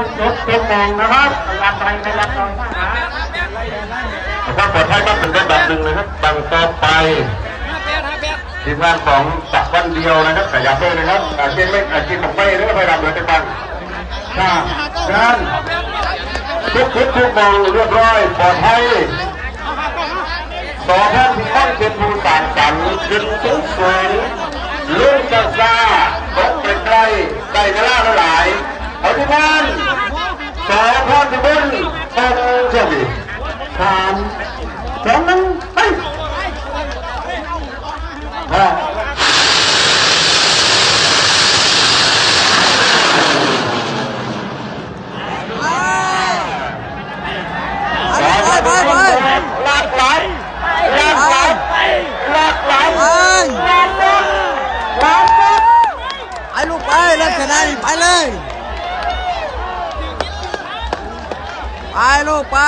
ทุกจุดทุกมองนะครับพยายามไปพยายามต่อยทหารความปลอดภัยก็เป็นระดับหนึ่งนะครับบังต่อไปทีมงานของสักวันเดียวนะครับแต่ยับเลยนะครับอาชีพไม่อาชีพของไม่หรือไปรับเลยไปบังถ้าด้านทุกจุดทุกมองเรียบร้อยปลอดภัยต่อท่านที่ต้องเป็นผู้ต่างกันขึ้นสูงสูงซาซาตกเป็นไกลได้เวลาหลายเอาที่บ้านต่อท่านที่บนตรง เฉลี่ยสามสองหนึ่งไปห้าไปไปไปไปหลากหลายหลากหลายหลากหลายไปหลากหลายหลากหลายไปลูกไปเล่นชนะไปเลย ไปลูกไป